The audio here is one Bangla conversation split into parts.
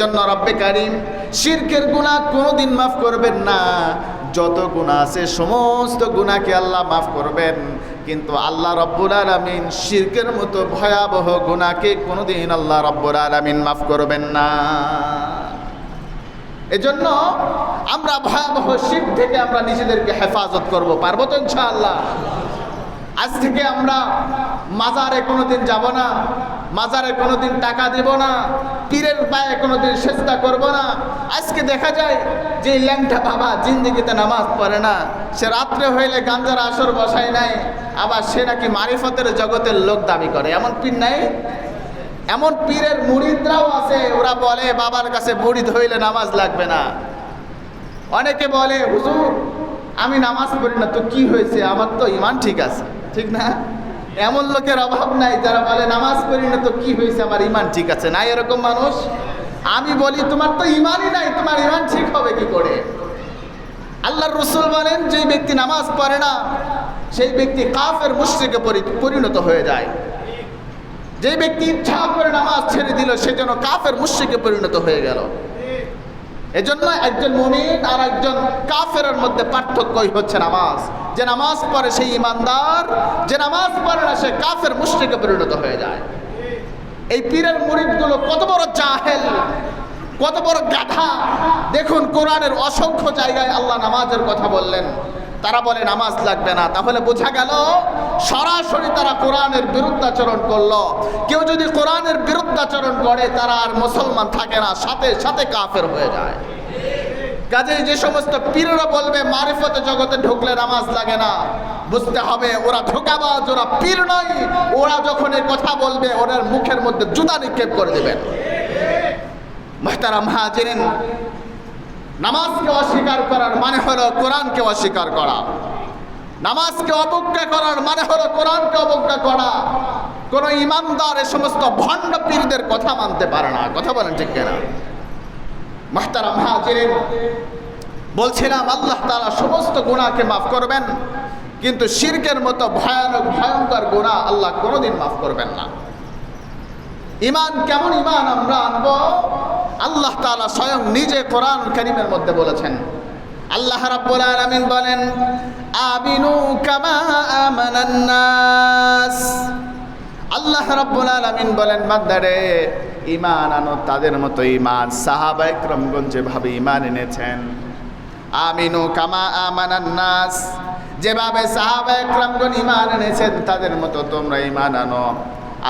জন্য রব্বে কারিম শিরকের গুনাহ কোনোদিন মাফ করবেন না। যত গুনাহ আছে, সমস্ত গুনাহকে আল্লাহ মাফ করবেন। কিন্তু আল্লাহ রব্বুল আলামিন শিরকের মতো ভয়াবহ গুনাহকে কোনোদিন আল্লাহ রব্বুল আলামিন মাফ করবেন না। এজন্য আমরা ভয়াবহ শির থেকে আমরা নিজেদেরকে হেফাজত করব। পারব তো ইনশাআল্লাহ? আজ থেকে আমরা মাজারে কোনোদিন যাব না, মাজারে কোনোদিন টাকা দেব না, পীরের পায়ে কোনোদিন চেষ্টা করব না। আজকে দেখা যায় যে ল্যাংটা বাবা জিন্দিগিতে নামাজ পড়ে না। সে রাত্রে হইলে গাঞ্জার আসর বসায় নাই আবার সে নাকি মারিফতের জগতের লোক দাবি করে। এমন পীর নাই? এমন পীরের মুরিদরাও আছে, ওরা বলে, বাবার কাছে মুড়িদ হইলে নামাজ লাগবে না। অনেকে বলে, হুজুর, আমি নামাজ পড়ি না, তো কি হয়েছে? আমার তো ইমান ঠিক আছে। ঠিক না? এমন লোকের অভাব নাই যারা বলে, নামাজ পড়ি না তো কি হয়েছে? আমার ইমান ঠিক আছে না এরকম মানুষ? আমি বলি, তোমার তো ইমানই নাই, তোমার ইমান ঠিক হবে কি করে? আল্লাহর রসুল বলেন যে ব্যক্তি নামাজ পড়ে না, সেই ব্যক্তি কাফের মুশ্রিকে পরিণত হয়ে যায়। যে ব্যক্তি ইচ্ছা করে নামাজ ছেড়ে দিল, সে যেন কাফের মুশ্রিকে পরিণত হয়ে গেল। এজন্য একজন মুমিন আর একজন কাফের মধ্যে পার্থক্যই হচ্ছে নামাজ। যে নামাজ পড়ে সেই ইমানদার, যে নামাজ পড়ে না সে কাফের মুশ্রিকে পরিণত হয়ে যায়। এই পীরের মুরিদগুলো কত বড় জাহেল, কত বড় গাধা। দেখুন কোরআনের অসংখ্য জায়গায় আল্লাহ নামাজের কথা বললেন। তারা বলে, নামাজ লাগবে না। তাহলে বোঝা গেল, সরাসরি তারা কোরআনের বিরুদ্ধাচরণ করল। কেউ যদি কোরআনের বিরুদ্ধাচরণ করে, তারা আর মুসলমান থাকে না, সাথে সাথে কাফের হয়ে যায়। কাজেই যে সমস্ত পীররা বলবে, মারিফতে জগতে ঢুকলে নামাজ লাগে না। বুঝতে হবে, ওরা ধোকাবাজ, ওরা পীর নয়। ওরা যখন এই কথা বলবে, ওদের মুখের মধ্যে জুতা নিক্ষেপ করে দেবেন মেহতারাম হাজিরিন নামাজকে অস্বীকার করার মানে হলো কোরআনকে অস্বীকার করা। নামাজকে অবজ্ঞা করার মানে হলো কোরআনকে অবজ্ঞা করা। কোন ইমানদার এ সমস্ত ভণ্ড পীরদের কথা মানতে পারে না। কথা বলেন ঠিক কেনা? মাহতারাম হাজিরিন, বলছিলাম আল্লাহ তাআলা সমস্ত গুণাকে মাফ করবেন, কিন্তু শিরকের মতো ভয়ানক, ভয়ঙ্কর গুণা আল্লাহ কোনোদিন মাফ করবেন না। ইমান, কেমন ইমান আমরা আনব? আল্লাহ তাআলা স্বয়ং নিজে কোরআন কারীমের মধ্যে বলেছেন। আল্লাহ রাব্বুল আলামিন বলেন, আমিনু কামা আমানান নাস। আল্লাহ রাব্বুল আলামিন বলেন, বান্দারে, ঈমান আনো, তাদের মতো ঈমান। সাহাবা একরামগণ যেভাবে ঈমান এনেছেন, আমিনু কামা আমানান নাস। যেভাবে সাহাবা একরামগণ ঈমান এনেছেন, তাদের মতো তোমরা ঈমান আনো।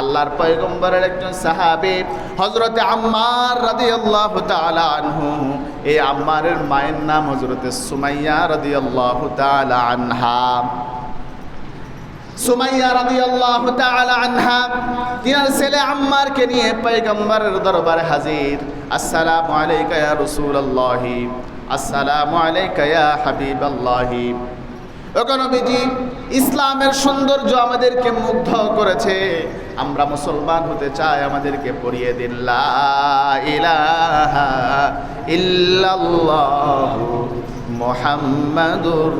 আল্লাহর পয়গম্বরের একজন সাহাবী হযরতে আম্মার রাদিয়াল্লাহু তাআলা আনহু। এই আম্মারের মায়ের নাম হযরতে সুমাইয়া রাদিয়াল্লাহু তাআলা আনহা। সুমাইয়া রাদিয়াল্লাহু তাআলা আনহা, তিনার ছেলে আম্মারকে নিয়ে পয়গম্বরের দরবারে হাজির। আসসালামু আলাইকা ইয়া রাসূলুল্লাহি, আসসালামু আলাইকা ইয়া হাবিবাল্লাহি। নবীজি, ইসলামের সৌন্দর্য আমাদেরকে মুগ্ধ করেছে। আমরা মুসলমান হতে চাই, আমাদেরকে পড়িয়ে দিন মুহাম্মাদুর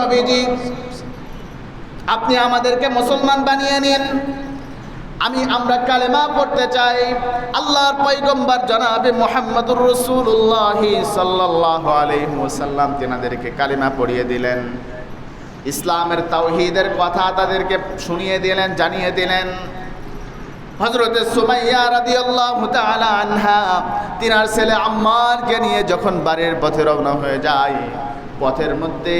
নবীজি, আপনি আমাদেরকে মুসলমান বানিয়ে নিন। আমি, আমরা কালেমা পড়তে চাই। আল্লাহর পৈগম্বর জনাবে মোহাম্মদুর রসুল্লাহ সাল্লাহ আলহিমসাল্লাম তেনাদেরকে কালিমা পড়িয়ে দিলেন। ইসলামের তাওহিদের কথা তাদেরকে শুনিয়ে দিলেন, জানিয়ে দিলেন। হজরতে সুমাইয়া রাদিয়াল্লাহু তাআলা আনহা, তিনার ছেলে আম্মারকে নিয়ে যখন বাড়ির পথে রওনা হয়ে যায়, পথের মধ্যে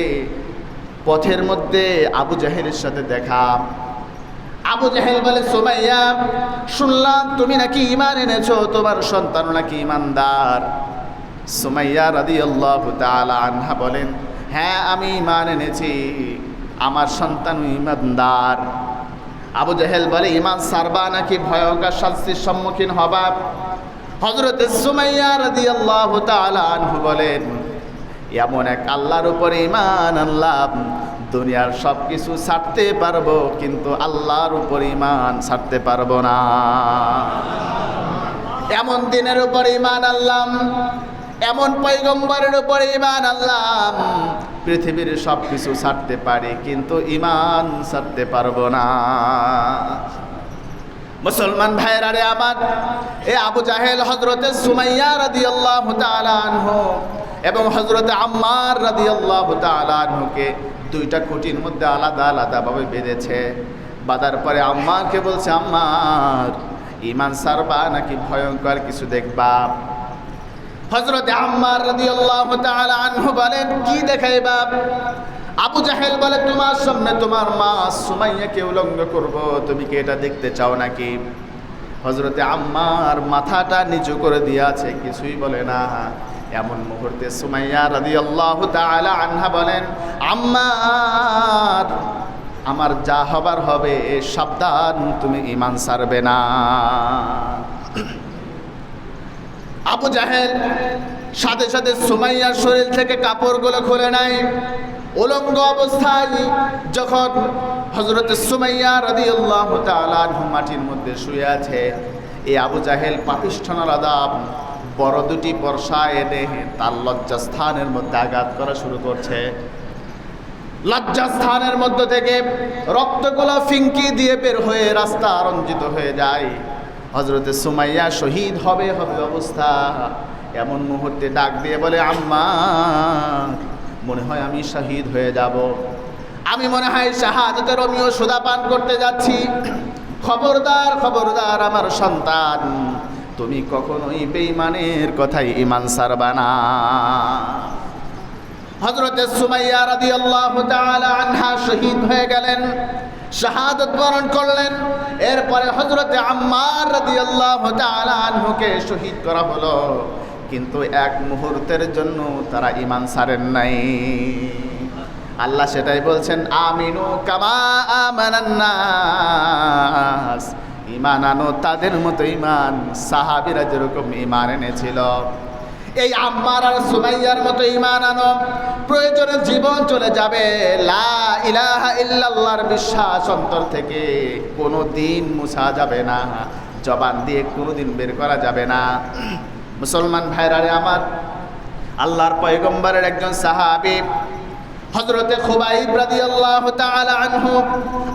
পথের মধ্যে আবু জাহেলের সাথে দেখা। আবু জাহেল বলে, সুমাইয়া, শুনলাম তুমি নাকি ইমান এনেছো, তোমার সন্তান নাকি ইমানদার সুমাইয়া রাদিয়াল্লাহু তাআলা আনহা বলেন হ্যাঁ আমি ইমান এনেছি। আমার সন্তান ইমানদার। আবু জাহেল বলে, ইমান সারবা নাকি? ভয়ঙ্কর শাস্তির সম্মুখীন হবা। হজরত আনহু বলেন, এমন এক আল্লাহর উপরে ইমান আল্লাহ দুনিয়ার সব কিছু ছাড়তে পারব, কিন্তু আল্লাহর উপর ইমান ছাড়তে পারব না। এমন দিনের উপর ইমান আল্লাহ এমন পৈগম্বরের উপর ইমান আল্লাহ পৃথিবীর সব কিছু ছাড়তে পারি, কিন্তু ইমান ছাড়তে পারব না। মুসলমান ভাইয়েরা রে আমার, এ আবু জাহেল হজরতে সুমাইয়া রাদিয়াল্লাহু তাআলা আনহু এবং হজরতে আম্মার রাদিয়াল্লাহু তাআলা আনহুকে দুইটা খুঁটির মধ্যে আলাদা আলাদা ভাবে বেঁধেছে। বাঁধার পরে আম্মাকে বলছে, আম্মার ইমান সারবা নাকি ভয়ঙ্কর কিছু দেখবা? হজরতে আম্মার রাদিয়াল্লাহু তাআলা আনহু বলেন, কি দেখাইবা আবু জাহেল বলে, তোমার সামনে তোমার মা সুমাইয়াকে উলঙ্গ করব, তুমি কি এটা দেখতে চাও নাকি? হজরতে আম্মার মাথাটা নিচু করে দিয়েছে কিছুই বলে না। এমন মুহূর্তে সুমাইয়া রাদিয়াল্লাহু তাআলা আনহা বলেন, আম্মার, আমার যা হবার হবে সাবধান, তুমি ইমান সারবে না। আবু জাহেল সাথে সাথে সুমাইয়ার শরীর থেকে কাপড়গুলো খুলে নেয় উলঙ্গ অবস্থায় যখন হজরত সুমাইয়া তাআলা আনহু মাটির মধ্যে শুয়ে আছে, এই আবু জাহেল পাপিষ্ঠনার আদাব, বড় দুটি বর্ষা এনে তার লজ্জাস্থানের মধ্যে আঘাত করা শুরু করছে। লজ্জাস্থানের মধ্য থেকে রক্তগুলো ফিঙ্কি দিয়ে বের হয়ে রাস্তা রঞ্জিত হয়ে যায়। হজরতে সুমাইয়া শহীদ হবে হবে অবস্থা। এমন মুহূর্তে ডাক দিয়ে বলে, আম্মা, মনে হয় আমি শহীদ হয়ে যাব। আমি মনে হয় শাহাদতের রমিও সুদা পান করতে যাচ্ছি। খবরদার খবরদার আমার সন্তান, তুমি কখনোই বেঈমানের কথাই ইমান সারবা না। হজরতে সুমাইয়া রাদিয়াল্লাহু তাআলা আনহা শহীদ হয়ে গেলেন। শাহাদত বরণ করলেন। এরপরে হজরতে আম্মার আনহুকে শহীদ করা হলো। কিন্তু এক মুহূর্তের জন্য তারা ইমান সারেন নাই। আল্লাহ সেটাই বলছেন, আমিনু কামা আমানান্নাস ইমান তাদের মতো ইমান সাহাবিরা যেরকম ইমান এনেছিল। এই আম্মার আর সুমাইয়ার মতো ইমান আনো। প্রয়োজনে জীবন চলে যাবে। লা ইলাহা ইল্লাল্লাহর বিশ্বাস অন্তর থেকে কোনো দিন মুছা যাবে না। জবান দিয়ে কোনো দিন বের করা যাবে না। মুসলমান ভাইরারে আমার, আল্লাহর পয়গম্বরের একজন সাহাবি হজরতে খুবাইব রাদিয়াল্লাহু তাআলা আনহু,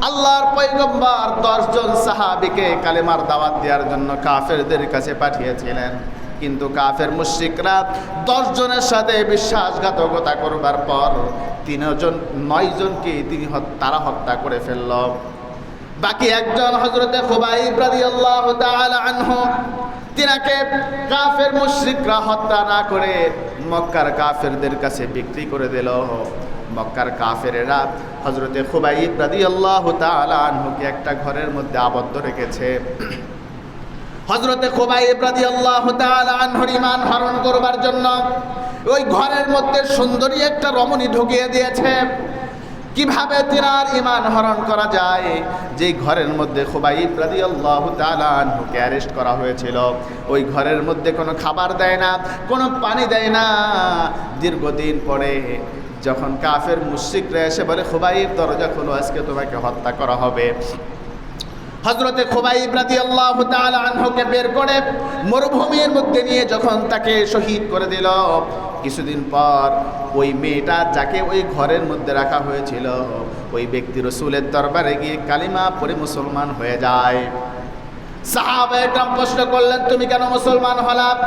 আল্লাহর পয়গম্বর দশজন সাহাবিকে কালেমার দাওয়াত দেওয়ার জন্য কাফেরদের কাছে পাঠিয়েছিলেন। কিন্তু কাফের মুশরিকরা দশ জনের সাথে বিশ্বাসঘাতকতা করবার পর তিনজন নয় জনকে তিনি তারা হত্যা করে ফেলল। বাকি একজন হজরতে খুবাইব আনহু, তিনাকে কাফের মুশরিকরা হত্যা না করে মক্কার কাফেরদের কাছে বিক্রি করে দিল। মক্কার কাফেরেরা হজরতে খুবাই খুবাইব রাদিয়াল্লাহু তাআলা আনহুকে একটা ঘরের মধ্যে আবদ্ধ রেখেছে। হজরতে খোবাইব রাদিয়াল্লাহু তাআলা আনহুর ঈমান হরণ করবার জন্য ওই ঘরের মধ্যে সুন্দরী একটা রমণী ঢুকিয়ে দিয়েছে। কীভাবে তিনার ইমান হরণ করা যায়? যে ঘরের মধ্যে খুবাইব রাদিয়াল্লাহু তাআলা আনহুকে অ্যারেস্ট করা হয়েছিল, ওই ঘরের মধ্যে কোনো খাবার দেয় না, কোনো পানি দেয় না। দীর্ঘদিন পরে যখন কাফের মুশরিকরা এসে বলে, খুবাইব, দরজা খোলো, আজকে তোমাকে হত্যা করা হবে। হজরতে খোবাইব রাদি আল্লাহ আনহুকে বের করে মরুভূমির মধ্যে নিয়ে যখন তাকে শহীদ করে দিল, কিছুদিন পর ওই মেয়েটা যাকে ওই ঘরের মধ্যে রাখা হয়েছিল, ওই ব্যক্তি রসুলের দরবারে গিয়ে কালিমা পরে মুসলমান হয়ে যায়। সাহাবা একদম প্রশ্ন করলেন, তুমি কেন মুসলমান হলাম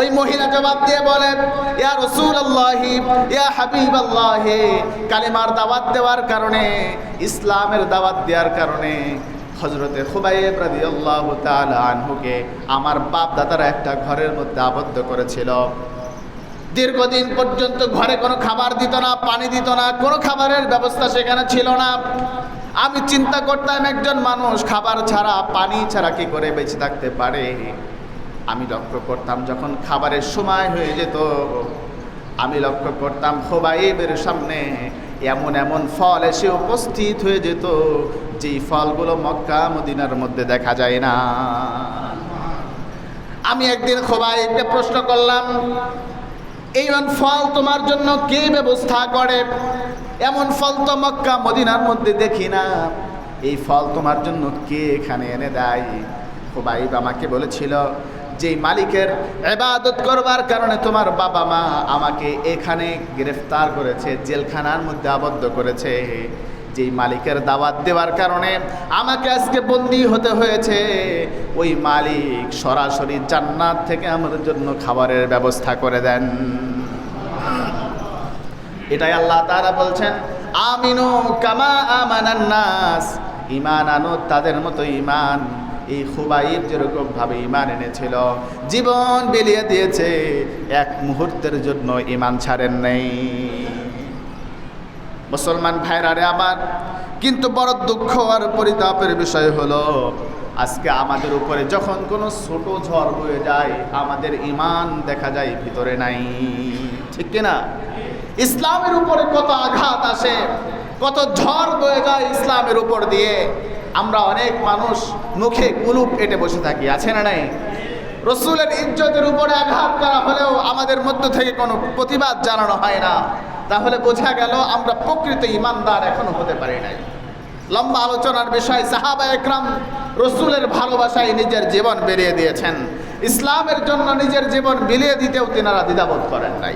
ওই মহিলা জবাব দিয়ে বলেন ইয়া রসুল আল্লাহি ইয়া হাবিব আল্লাহি কালিমার দাওয়াত দেওয়ার কারণে, ইসলামের দাওয়াত দেওয়ার কারণে হজরতে খুবাইব রাদিয়াল্লাহু তাআলা আনহুকে আমার বাপ দাদারা একটা ঘরের মধ্যে আবদ্ধ করেছিল। দীর্ঘদিন পর্যন্ত ঘরে কোনো খাবার দিত না, পানি দিত না, কোনো খাবারের ব্যবস্থা সেখানে ছিল না। আমি চিন্তা করতাম একজন মানুষ খাবার ছাড়া, পানি ছাড়া কি করে বেঁচে থাকতে পারে? আমি লক্ষ্য করতাম যখন খাবারের সময় হয়ে যেত, আমি লক্ষ্য করতাম খোবাইবের সামনে এমন এমন ফল এসে উপস্থিত হয়ে যেত, যেই ফলগুলো মক্কা মদিনার মধ্যে দেখা যায় না। আমি একদিন খোবাই একটা প্রশ্ন করলাম এইমন ফল তোমার জন্য কে ব্যবস্থা করে? এমন ফল তো মক্কা মদিনার মধ্যে দেখি না। এই ফল তোমার জন্য কে এখানে এনে দেয়? খোবাইব আমাকে বলেছিল যে মালিকের এবাদত করবার কারণে তোমার বাবা মা আমাকে এখানে গ্রেফতার করেছে, জেলখানার মধ্যে আবদ্ধ করেছে। যেই মালিকের দাওয়াত দেওয়ার কারণে আমাকে আজকে বন্দি হতে হয়েছে। ওই মালিক সরাসরি জান্নাত থেকে আমাদের জন্য খাবারের ব্যবস্থা করে দেন। এটাই আল্লাহ তারা বলছেন, আমিনু কামা আমানান ইমান আনো তাদের মতো ইমান এই খুবাইব যেরকম ভাবে ইমান এনেছিল, জীবন বিলিয়ে দিয়েছে, এক মুহূর্তের জন্য ইমান ছাড়েন নেই। মুসলমান ভাইরারে আমার, কিন্তু বড় দুঃখ আর পরিতাপের বিষয় হলো, আজকে আমাদের উপরে যখন কোনো ছোট ঝড় বয়ে যায়, আমাদের ইমান দেখা যায় ভিতরে নাই। ঠিক কিনা? ইসলামের উপরে কত আঘাত আসে কত ঝড় বয়ে যায় ইসলামের উপর দিয়ে। আমরা অনেক মানুষ মুখে কুলুপ এটে বসে থাকি, আছে না নাই? রসুলের ইজ্জতের উপরে আঘাত করা হলেও আমাদের মধ্য থেকে কোনো প্রতিবাদ জানানো হয় না। তাহলে বোঝা গেল আমরা প্রকৃত ইমানদার এখনও হতে পারি নাই। লম্বা আলোচনার বিষয়, সাহাবা একরাম রসুলের ভালোবাসায় নিজের জীবন বেরিয়ে দিয়েছেন। ইসলামের জন্য নিজের জীবন বিলিয়ে দিতেও তিনারা দ্বিধাবোধ করেন নাই।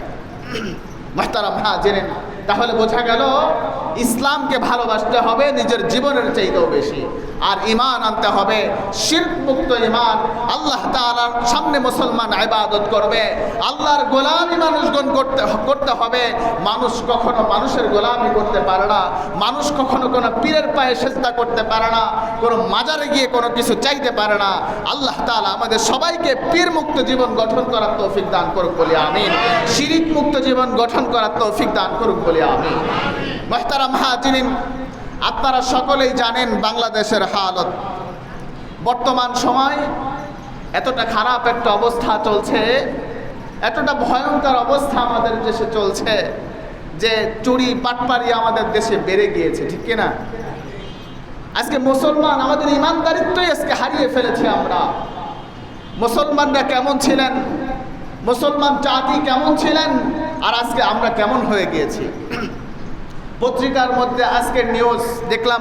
মাহতারাম হ্যাঁ জেনেন তাহলে বোঝা গেল ইসলামকে ভালোবাসতে হবে নিজের জীবনের চাইতেও বেশি। আর ইমান আনতে হবে। শিল্প মুক্ত ইমান আল্লাহ তাআলার সামনে মুসলমান ইবাদত করবে। আল্লাহর গোলামি মানুষগণ করতে করতে হবে। মানুষ কখনো মানুষের গোলামি করতে পারে না। মানুষ কখনো কোনো পীরের পায়ে চেষ্টা করতে পারে না। কোনো মাজারে গিয়ে কোনো কিছু চাইতে পারে না। আল্লাহ তাআলা আমাদের সবাইকে পীর মুক্ত জীবন গঠন করার তৌফিক দান করুক বলি আমিন। শিরিক মুক্ত জীবন গঠন করার তৌফিক দান করুক বলি আমিন। মহতারাম হাজিরিন আপনারা সকলেই জানেন বাংলাদেশের হালত। বর্তমান সময় এতটা খারাপ একটা অবস্থা চলছে, এতটা ভয়ঙ্কর অবস্থা আমাদের দেশে চলছে যে চুরি, পাটপাড়ি আমাদের দেশে বেড়ে গিয়েছে, ঠিক কিনা? আজকে মুসলমান, আমাদের ইমানদারিত্বই আজকে হারিয়ে ফেলেছি আমরা। মুসলমানরা কেমন ছিলেন? মুসলমান জাতি কেমন ছিলেন? আর আজকে আমরা কেমন হয়ে গিয়েছি? পত্রিকার মধ্যে আজকের নিউজ দেখলাম।